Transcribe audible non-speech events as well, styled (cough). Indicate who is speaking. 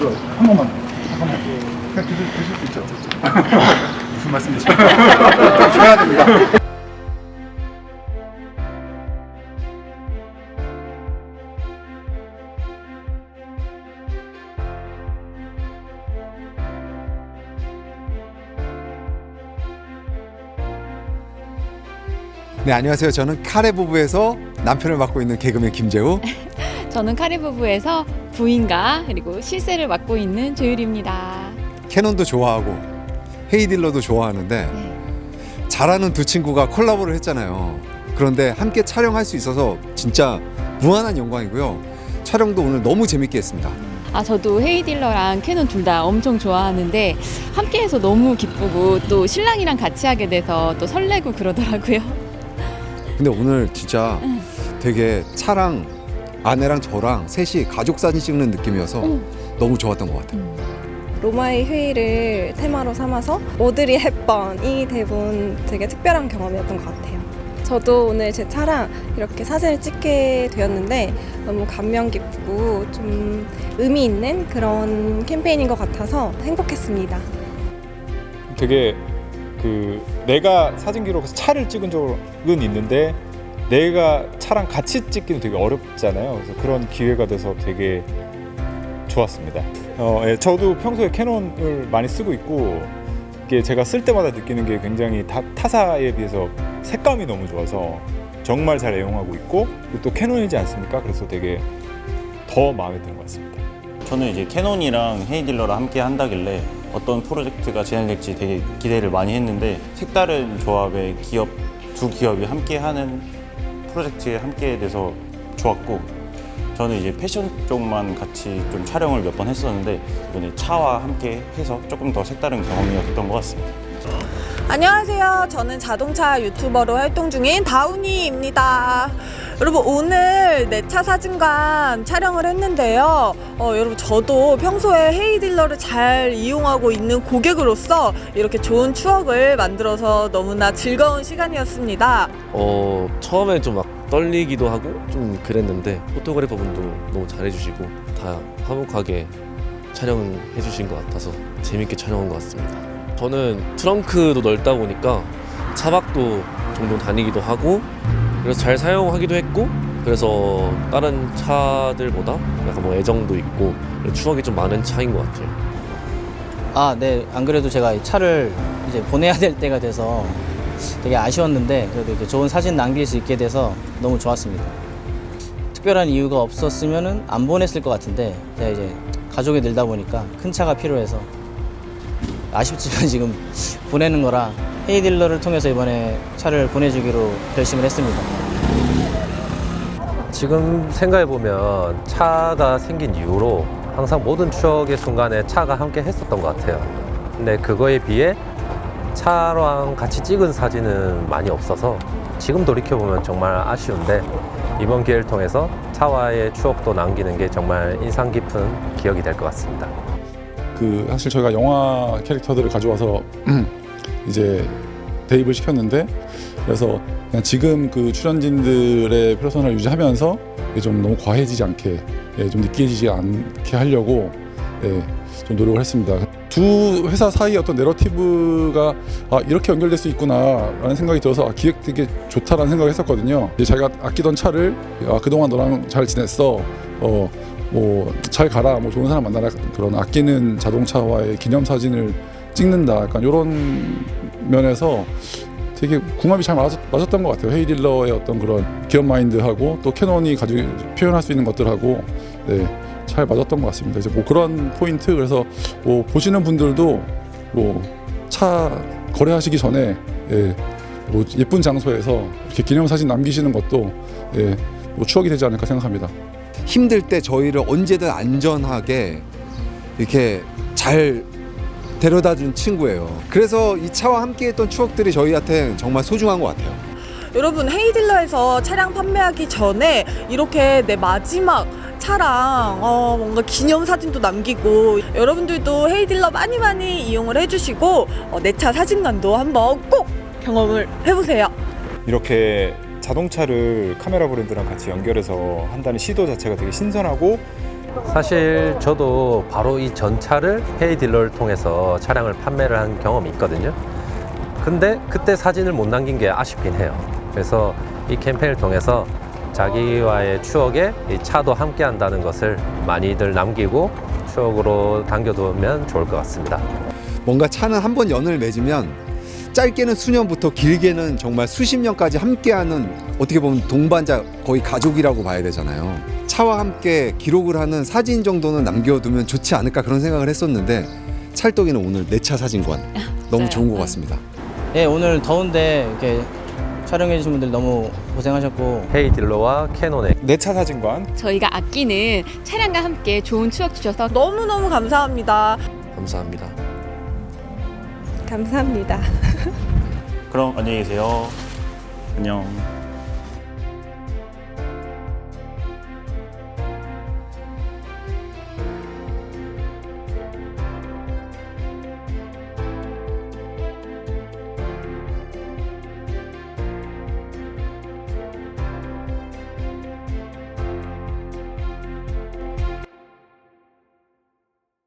Speaker 1: 좋아요. 한 번만. 잠깐만. 그냥 드실, 드실 수 있죠? (laughs) 무슨 말씀이시죠? 줘야 (laughs) 됩니다.
Speaker 2: 네 안녕하세요. 저는 카레 부부에서 남편을 맡고 있는 개그맨 김재우. (laughs)
Speaker 3: 저는 카리부부에서 부인과 그리고 실세를 맡고 있는 조율입니다.
Speaker 2: 캐논도 좋아하고 헤이딜러도 좋아하는데 잘하는 두 친구가 콜라보를 했잖아요. 그런데 함께 촬영할 수 있어서 진짜 무한한 영광이고요. 촬영도 오늘 너무 재밌게 했습니다.
Speaker 3: 아 저도 헤이딜러랑 캐논 둘 다 엄청 좋아하는데 함께해서 너무 기쁘고 또 신랑이랑 같이 하게 돼서 또 설레고 그러더라고요.
Speaker 2: 근데 오늘 진짜
Speaker 3: 응.
Speaker 2: 되게 차랑 아내랑 저랑 셋이 가족 사진 찍는 느낌이어서
Speaker 3: 응.
Speaker 2: 너무 좋았던 것 같아요.
Speaker 4: 로마의 휴일을 테마로 삼아서 오드리 헵번 이 대본 되게 특별한 경험이었던 것 같아요. 저도 오늘 제 차랑 이렇게 사진을 찍게 되었는데 너무 감명 깊고 좀 의미 있는 그런 캠페인인 것 같아서 행복했습니다.
Speaker 5: 되게 그 내가 사진 기록에서 차를 찍은 적은 있는데 내가 차랑 같이 찍기는 되게 어렵잖아요. 그래서 그런 기회가 돼서 되게 좋았습니다. 어, 예, 저도 평소에 캐논을 많이 쓰고 있고 이게 제가 쓸 때마다 느끼는 게 굉장히 타, 타사에 비해서 색감이 너무 좋아서 정말 잘 애용하고 있고 또 캐논이지 않습니까? 그래서 되게 더 마음에 드는 것 같습니다.
Speaker 6: 저는 이제 캐논이랑 헤이딜러랑 함께 한다길래 어떤 프로젝트가 진행될지 되게 기대를 많이 했는데 색다른 조합의 기업 두 기업이 함께 하는 프로젝트에 함께 돼서 좋았고 저는 이제 패션 쪽만 같이 좀 촬영을 몇 번 했었는데 이번에 차와 함께 해서 조금 더 색다른 경험이었던 것 같습니다.
Speaker 7: 안녕하세요. 저는 자동차 유튜버로 활동 중인 다운이입니다. 여러분 오늘 내 차 사진관 촬영을 했는데요. 어, 여러분 저도 평소에 헤이 딜러를 잘 이용하고 있는 고객으로서 이렇게 좋은 추억을 만들어서 너무나 즐거운 시간이었습니다.
Speaker 8: 어 처음엔 좀막 떨리기도 하고 좀 그랬는데 포토그래퍼 분도 너무 잘해주시고 다 화목하게 촬영해 주신 것 같아서 재밌게 촬영한 것 같습니다. 저는 트렁크도 넓다 보니까 차박도 종종 다니기도 하고 그래서 잘 사용하기도 했고 그래서 다른 차들보다 약간 뭐 애정도 있고 추억이 좀 많은 차인 것 같아요.
Speaker 9: 아, 네. 안 그래도 제가 이 차를 이제 보내야 될 때가 돼서 되게 아쉬웠는데 그래도 이렇게 좋은 사진 남길 수 있게 돼서 너무 좋았습니다. 특별한 이유가 없었으면은 안 보냈을 것 같은데 제가 이제 가족이 늘다 보니까 큰 차가 필요해서 아쉽지만 (laughs) 지금 보내는 거라 헤이딜러를 통해서 이번에 차를 보내주기로 결심을 했습니다.
Speaker 10: 지금 생각해보면 차가 생긴 이후로 항상 모든 추억의 순간에 차가 함께 했었던 것 같아요. 근데 그거에 비해 차랑 같이 찍은 사진은 많이 없어서 지금 돌이켜보면 정말 아쉬운데 이번 기회를 통해서 차와의 추억도 남기는 게 정말 인상 깊은 기억이 될 것 같습니다.
Speaker 1: 그 사실 저희가 영화 캐릭터들을 가져와서 (clears throat) 이제 대입을 시켰는데 그래서 그냥 지금 그 출연진들의 퍼스널을 유지하면서 좀 너무 과해지지 않게 예, 좀 느끼지 않게 하려고 예, 좀 노력을 했습니다. 두 회사 사이의 어떤 내러티브가 아, 이렇게 연결될 수 있구나라는 생각이 들어서 아, 기획 되게 좋다라는 생각을 했었거든요. 자기가 아끼던 차를 아, 그동안 너랑 잘 지냈어. 어, 뭐 잘 가라. 뭐 좋은 사람 만나라. 그런 아끼는 자동차와의 기념 사진을 찍는다. 약간 이런 면에서 되게 궁합이 잘 맞았, 맞았던 것 같아요. 헤이 딜러의 어떤 그런 기업 마인드하고 또 캐논이 가지고 표현할 수 있는 것들하고 네, 잘 맞았던 것 같습니다. 이제 뭐 그런 포인트 그래서 뭐 보시는 분들도 뭐 차 거래하시기 전에 예, 뭐 예쁜 장소에서 이렇게 기념 사진 남기시는 것도 예, 뭐 추억이 되지 않을까 생각합니다.
Speaker 2: 힘들 때 저희를 언제든 안전하게 이렇게 잘 데려다 준 친구예요. 그래서 이 차와 함께 했던 추억들이 저희한테 정말 소중한 것 같아요.
Speaker 7: 여러분 헤이딜러에서 차량 판매하기 전에 이렇게 내 마지막 차랑 어, 뭔가 기념 사진도 남기고 여러분들도 헤이딜러 많이 많이 이용을 해주시고 어, 내 차 사진관도 한번 꼭 경험을 해보세요.
Speaker 5: 이렇게 자동차를 카메라 브랜드랑 같이 연결해서 한다는 시도 자체가 되게 신선하고
Speaker 10: 사실 저도 바로 이 전차를 헤이 딜러를 통해서 차량을 판매를 한 경험이 있거든요. 근데 그때 사진을 못 남긴 게 아쉽긴 해요. 그래서 이 캠페인을 통해서 자기와의 추억에 이 차도 함께 한다는 것을 많이들 남기고 추억으로 남겨두면 좋을 것 같습니다.
Speaker 2: 뭔가 차는 한 번 연을 맺으면 짧게는 수년부터 길게는 정말 수십 년까지 함께하는 어떻게 보면 동반자 거의 가족이라고 봐야 되잖아요. 차와 함께 기록을 하는 사진 정도는 남겨두면 좋지 않을까 그런 생각을 했었는데 찰떡이는 오늘 내 차 사진관 너무
Speaker 3: 맞아요.
Speaker 2: 좋은 것
Speaker 3: 네.
Speaker 2: 같습니다.
Speaker 9: 네, 오늘 더운데 이렇게 촬영해 주신 분들 너무 고생하셨고
Speaker 10: 헤이 딜러와 캐논의
Speaker 5: 내 차 사진관
Speaker 3: 저희가 아끼는 차량과 함께 좋은 추억 주셔서
Speaker 7: 너무너무 감사합니다.
Speaker 8: 감사합니다.
Speaker 4: 감사합니다.
Speaker 6: 그럼 안녕히 계세요. 안녕.